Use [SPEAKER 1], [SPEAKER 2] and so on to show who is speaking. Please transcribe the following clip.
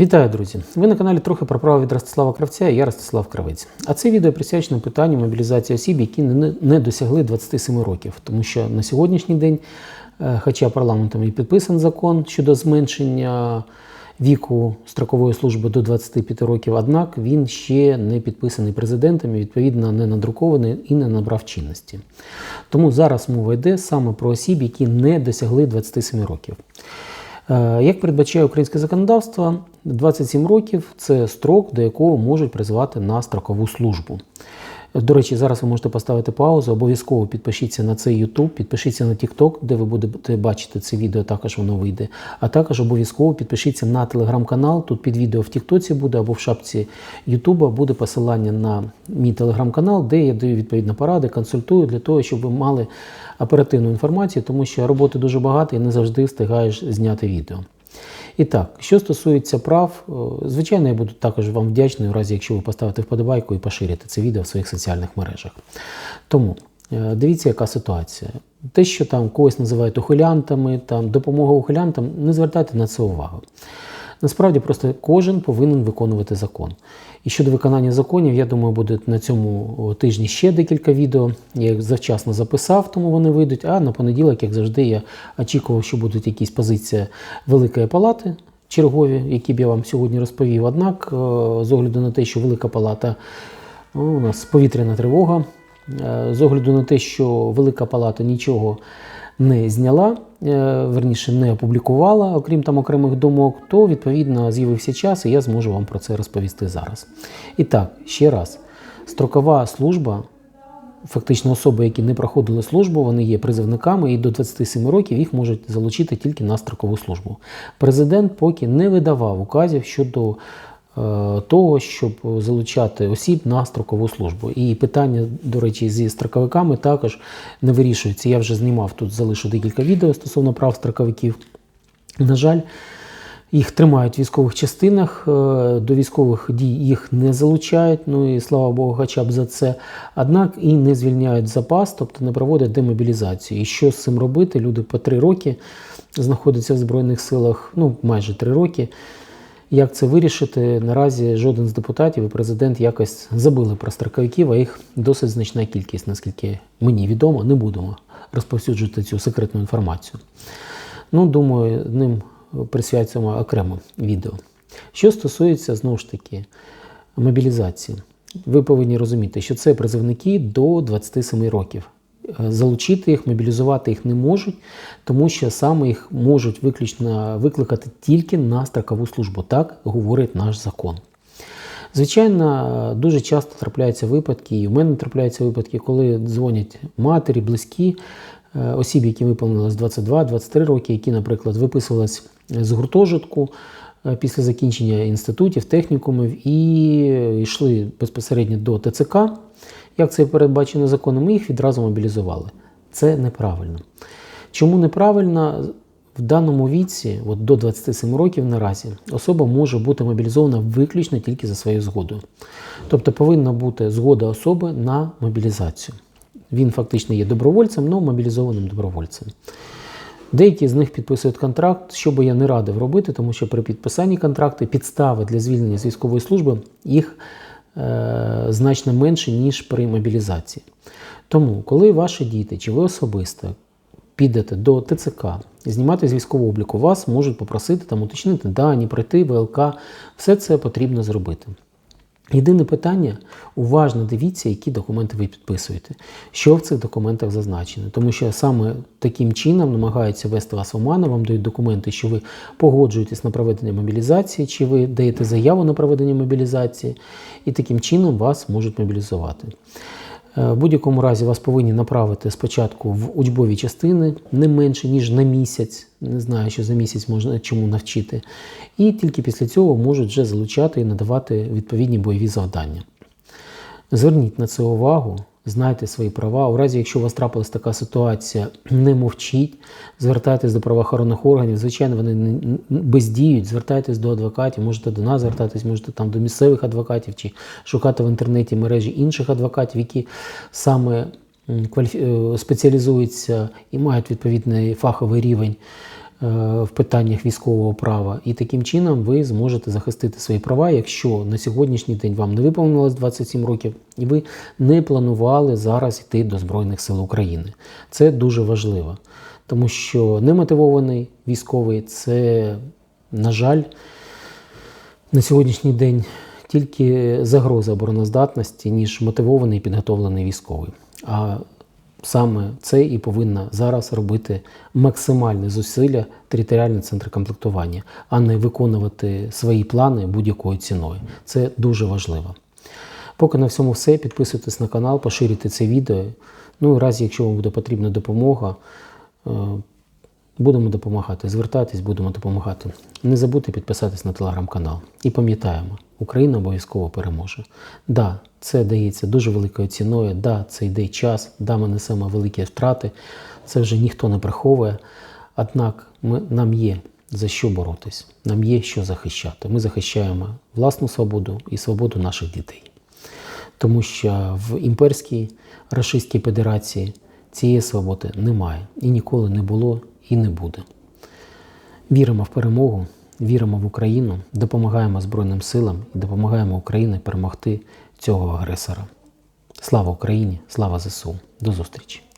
[SPEAKER 1] Вітаю, друзі! Ви на каналі трохи про право від Ростислава Кравця і я Ростислав Кравець. А це відео присвячено питанню мобілізації осіб, які не, досягли 27 років, тому що на сьогоднішній день, е, хоча парламентом і підписаний закон щодо зменшення віку строкової служби до 25 років, однак він ще не підписаний президентом і відповідно не надрукований і не набрав чинності. Тому зараз мова йде саме про осіб, які не досягли 27 років. Е, Як передбачає українське законодавство, 27 років це строк, до якого можуть призвати на строкову службу. До речі, зараз ви можете поставити паузу, обов'язково підпишіться на цей YouTube, підпишіться на TikTok, де ви будете бачити це відео, також воно вийде. А також обов'язково підпишіться на телеграм-канал. Тут під відео в TikTok буде або в шапці YouTube буде посилання на мій телеграм-канал, де я даю відповідно поради, консультую для того, щоб ви мали оперативну інформацію, тому що роботи дуже багато і не завжди встигаєш зняти відео. І так, що стосується прав, е, звичайно, я буду також вам вдячний, у разі, якщо ви поставите вподобайку і поширите це відео в своїх соціальних мережах. Тому е, дивіться, яка ситуація. Те, що там когось називають ухилянтами, там допомога ухилянтам, не звертайте на це увагу. Насправді просто кожен повинен виконувати закон. І щодо виконання законів, я думаю, буде на цьому тижні ще декілька відео. Я їх завчасно записав, тому вони вийдуть. А на понеділок, як завжди, я очікував, що будуть якісь позиції Великої палати чергові, які б я вам сьогодні розповів. Однак, з огляду на те, що Велика Палата ну, у нас повітряна тривога, е, з огляду на те, що Велика Палата нічого не зняла, е, верніше не опублікувала, окрім там окремих думок, то відповідно з'явився час, і я зможу вам про це розповісти зараз. І так, ще раз, строкова служба. Фактично особи, які не проходили службу, вони є призовниками і до 27 років їх можуть залучити тільки на строкову службу. Президент поки не видавав указів щодо того, щоб залучати осіб на строкову службу. І питання, до речі, зі строковиками також не вирішується. Я вже знімав тут, залишу декілька відео стосовно прав строковиків. На жаль, їх тримають в військових частинах, е, до військових дій їх не залучають, ну і слава Богу, хоча б за це. Однак і не звільняють запас, тобто не проводять демобілізацію. І що з цим робити? Люди по три роки знаходяться в Збройних силах, ну майже три роки. Як це вирішити? Наразі жоден з депутатів і президент якось забили про строковиків, а їх досить значна кількість, наскільки мені відомо, не будемо розповсюджувати цю секретну інформацію. Ну, думаю, ним присвячуємо окремо відео. Що стосується знову ж таки мобілізації, ви повинні розуміти, що це призовники до 27 років. Е, Залучити їх, мобілізувати їх не можуть, тому що саме їх можуть виключно викликати тільки на строкову службу. Так говорить наш закон. Звичайно, дуже часто трапляються випадки, і в мене трапляються випадки, коли дзвонять матері, близькі е, осіб, які виповнилось 22-23 роки, які, наприклад, виписувались з гуртожитку е, після закінчення інститутів, технікумів і йшли безпосередньо до ТЦК, як це передбачено законом, і їх відразу мобілізували. Це неправильно. Чому неправильно? В даному віці, от до 27 років наразі, особа може бути мобілізована виключно тільки за своєю згодою. Тобто повинна бути згода особи на мобілізацію. Він фактично є добровольцем, але мобілізованим добровольцем. Деякі з них підписують контракт, що би я не радив робити, тому що при підписанні контракту підстави для звільнення з військової служби їх значно менше, ніж при мобілізації. Тому, коли ваші діти чи ви особисто підете до ТЦК, знімати з військового обліку, вас можуть попросити там уточнити дані, пройти ВЛК, все це потрібно зробити. Єдине питання, уважно дивіться, які документи ви підписуєте, що в цих документах зазначено. Тому що саме таким чином намагаються вести вас в оману, вам дають документи, що ви погоджуєтесь на проведення мобілізації, чи ви даєте заяву на проведення мобілізації, і таким чином вас можуть мобілізувати. Е, В будь-якому разі вас повинні направити спочатку в учбові частини не менше, ніж на місяць. Не знаю, що за місяць можна чому навчити. І тільки після цього можуть вже залучати і надавати відповідні бойові завдання. Зверніть на це увагу, знайте свої права. У разі, якщо у вас трапилась така ситуація, не мовчіть, звертайтесь до правоохоронних органів. Звичайно, вони не- бездіють, звертайтесь до адвокатів, можете до нас звертатись, можете там до місцевих адвокатів чи шукати в інтернеті мережі інших адвокатів, які саме е, спеціалізуються і мають відповідний фаховий рівень в питаннях військового права, і таким чином ви зможете захистити свої права, якщо на сьогоднішній день вам не виповнилось 27 років, і ви не планували зараз йти до Збройних сил України. Це дуже важливо, тому що немотивований військовий це, на жаль, на сьогоднішній день тільки загроза обороноздатності, ніж мотивований і підготовлений військовий. А саме це і повинна зараз робити максимальні зусилля територіальний центр комплектування, а не виконувати свої плани будь-якою ціною. Це дуже важливо. Поки на всьому все. Підписуйтесь на канал, поширюйте це відео. Ну і разі, якщо вам буде потрібна допомога, е, будемо допомагати. Звертайтесь, будемо допомагати. Не забудьте підписатись на телеграм-канал. І пам'ятаємо, Україна обов'язково переможе. Да, це дається дуже великою ціною. Да, це йде час, да, ми несемо великі втрати. Це вже ніхто не приховує. Однак ми, нам є за що боротись, нам є що захищати. Ми захищаємо власну свободу і свободу наших дітей. Тому що в імперській Рашистській Федерації цієї свободи немає і ніколи не було і не буде. Віримо в перемогу, віримо в Україну, допомагаємо Збройним силам і допомагаємо Україні перемогти цього агресора. Слава Україні! Слава ЗСУ! До зустрічі!